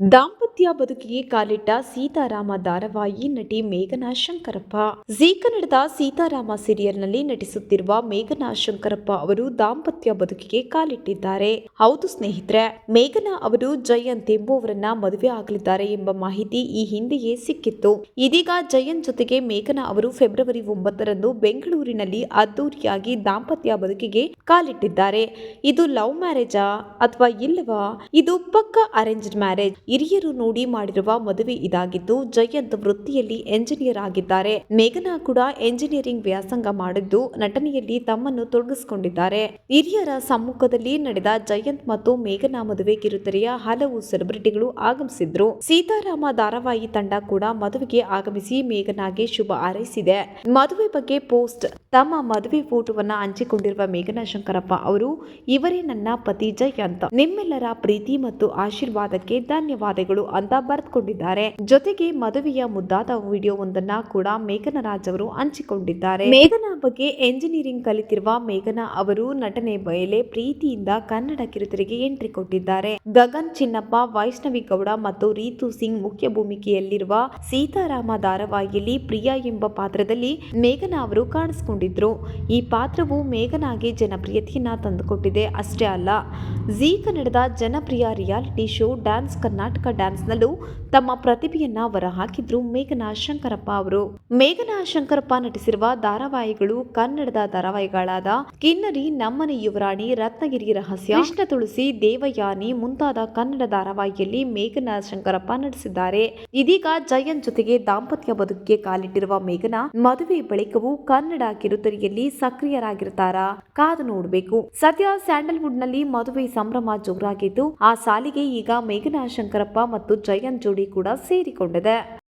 Dump ದಾಂಪತ್ಯ ಬದುಕಿಗೆ ಕಾಲಿಟ್ಟ ಸೀತಾರಾಮ ಧಾರಾವಾಹಿ ನಟಿ ಮೇಘನಾ ಶಂಕರಪ್ಪ. ಜೀ ಕನ್ನಡದ ಸೀತಾರಾಮ ಸೀರಿಯಲ್ನಲ್ಲಿ ನಟಿಸುತ್ತಿರುವ ಮೇಘನಾ ಶಂಕರಪ್ಪ ಅವರು ದಾಂಪತ್ಯ ಬದುಕಿಗೆ ಕಾಲಿಟ್ಟಿದ್ದಾರೆ. ಹೌದು ಸ್ನೇಹಿತರೆ, ಮೇಘನಾ ಅವರು ಜಯಂತ್ ಎಂಬುವರನ್ನ ಮದುವೆ ಆಗಲಿದ್ದಾರೆ ಎಂಬ ಮಾಹಿತಿ ಈ ಹಿಂದೆಯೇ ಸಿಕ್ಕಿತ್ತು. ಇದೀಗ ಜಯಂತ್ ಜೊತೆಗೆ ಮೇಘನಾ ಅವರು ಫೆಬ್ರವರಿ ಒಂಬತ್ತರಂದು ಬೆಂಗಳೂರಿನಲ್ಲಿ ಅದ್ದೂರಿಯಾಗಿ ದಾಂಪತ್ಯ ಬದುಕಿಗೆ ಕಾಲಿಟ್ಟಿದ್ದಾರೆ. ಇದು ಲವ್ ಮ್ಯಾರೇಜಾ ಅಥವಾ ಇಲ್ಲವಾ? ಇದು ಪಕ್ಕ ಅರೇಂಜ್ಡ್ ಮ್ಯಾರೇಜ್ ಹಿರಿಯರು ನೋಡಿ ಮಾಡಿರುವ ಮದುವೆ ಇದಾಗಿದ್ದು, ಜಯಂತ್ ವೃತ್ತಿಯಲ್ಲಿ ಎಂಜಿನಿಯರ್ ಆಗಿದ್ದಾರೆ. ಮೇಘನಾ ಕೂಡ ಎಂಜಿನಿಯರಿಂಗ್ ವ್ಯಾಸಂಗ ಮಾಡಿದ್ದು, ನಟನೆಯಲ್ಲಿ ತಮ್ಮನ್ನು ತೊಡಗಿಸಿಕೊಂಡಿದ್ದಾರೆ. ಹಿರಿಯರ ಸಮ್ಮುಖದಲ್ಲಿ ನಡೆದ ಜಯಂತ್ ಮತ್ತು ಮೇಘನಾ ಮದುವೆ ಕಿರುತೆರೆಯ ಹಲವು ಸೆಲೆಬ್ರಿಟಿಗಳು ಆಗಮಿಸಿದ್ರು. ಸೀತಾರಾಮ ಧಾರಾವಾಹಿ ತಂಡ ಕೂಡ ಮದುವೆಗೆ ಆಗಮಿಸಿ ಮೇಘನಾಗೆ ಶುಭ ಹಾರೈಸಿದೆ. ಮದುವೆ ಬಗ್ಗೆ ಪೋಸ್ಟ್, ತಮ್ಮ ಮದುವೆ ಫೋಟೋವನ್ನ ಹಂಚಿಕೊಂಡಿರುವ ಮೇಘನಾ ಶಂಕರಪ್ಪ ಅವರು, ಇವರೇ ನನ್ನ ಪತಿ ಜಯಂತ್. ನಿಮ್ಮೆಲ್ಲರ ಪ್ರೀತಿ ಮತ್ತು ಆಶೀರ್ವಾದಕ್ಕೆ ಧನ್ಯವಾದಗಳು ಅಂತ ಬರೆದುಕೊಂಡಿದ್ದಾರೆ. ಜೊತೆಗೆ ಮದುವೆಯ ಮುದ್ದಾದ ವಿಡಿಯೋ ಒಂದನ್ನ ಕೂಡ ಮೇಘನ ರಾಜ್ ಅವರು ಹಂಚಿಕೊಂಡಿದ್ದಾರೆ. ಮೇಘನಾ ಬಗ್ಗೆ ಎಂಜಿನಿಯರಿಂಗ್ ಕಲಿತಿರುವ ಮೇಘನಾ ಅವರು ನಟನೆ ಮೇಲೆ ಪ್ರೀತಿಯಿಂದ ಕನ್ನಡ ಕಿರುತೆರೆಗೆ ಎಂಟ್ರಿ ಕೊಟ್ಟಿದ್ದಾರೆ. ಗಗನ್ ಚಿನ್ನಪ್ಪ, ವೈಷ್ಣವಿ ಗೌಡ ಮತ್ತು ರೀತು ಸಿಂಗ್ ಮುಖ್ಯ ಭೂಮಿಕೆಯಲ್ಲಿರುವ ಸೀತಾರಾಮ ಧಾರಾವಾಹಿಯಲ್ಲಿ ಪ್ರಿಯಾ ಎಂಬ ಪಾತ್ರದಲ್ಲಿ ಮೇಘನಾ ಅವರು ಕಾಣಿಸಿಕೊಂಡಿದ್ರು. ಈ ಪಾತ್ರವು ಮೇಘನಾಗೆ ಜನಪ್ರಿಯತೆಯನ್ನ ತಂದುಕೊಟ್ಟಿದೆ. ಅಷ್ಟೇ ಅಲ್ಲ, ಜೀ ಕನ್ನಡದ ಜನಪ್ರಿಯ ರಿಯಾಲಿಟಿ ಶೋ ಡ್ಯಾನ್ಸ್ ಕರ್ನಾಟಕ ಡ್ಯಾನ್ಸ್ನಲ್ಲೂ ತಮ್ಮ ಪ್ರತಿಭೆಯನ್ನ ಹೊರಹಾಕಿದ್ರು ಮೇಘನಾ ಶಂಕರಪ್ಪ ಅವರು. ಮೇಘನಾ ಶಂಕರಪ್ಪ ನಟಿಸಿರುವ ಧಾರಾವಾಹಿಗಳು ಕನ್ನಡದ ಧಾರಾವಾಹಿಗಳಾದ ಕಿನ್ನರಿ, ನಮ್ಮನೆ ಯುವರಾಣಿ, ರತ್ನಗಿರಿ ರಹಸ್ಯ, ಕೃಷ್ಣ ತುಳಸಿ, ದೇವಯಾನಿ ಮುಂತಾದ ಕನ್ನಡ ಧಾರಾವಾಹಿಯಲ್ಲಿ ಮೇಘನಾ ಶಂಕರಪ್ಪ ನಟಿಸಿದ್ದಾರೆ. ಇದೀಗ ಜಯನ್ ಜೊತೆಗೆ ದಾಂಪತ್ಯ ಬದುಕಿಗೆ ಕಾಲಿಟ್ಟಿರುವ ಮೇಘನಾ ಮದುವೆ ಬಳಿಕವೂ ಕನ್ನಡ ಕಿರುತೆರೆಯಲ್ಲಿ ಸಕ್ರಿಯರಾಗಿರ್ತಾರ? ಕಾದು ನೋಡಬೇಕು. ಸದ್ಯ ಸ್ಯಾಂಡಲ್ವುಡ್ನಲ್ಲಿ ಮದುವೆ ಸಂಭ್ರಮ ಜೋರಾಗಿದ್ದು, ಆ ಸಾಲಿಗೆ ಈಗ ಮೇಘನಾ ಶಂಕರಪ್ಪ ಜಯಂತ್ ಜೋಡಿ ಕೂಡ ಸೇರಿಕೊಂಡಿದೆ.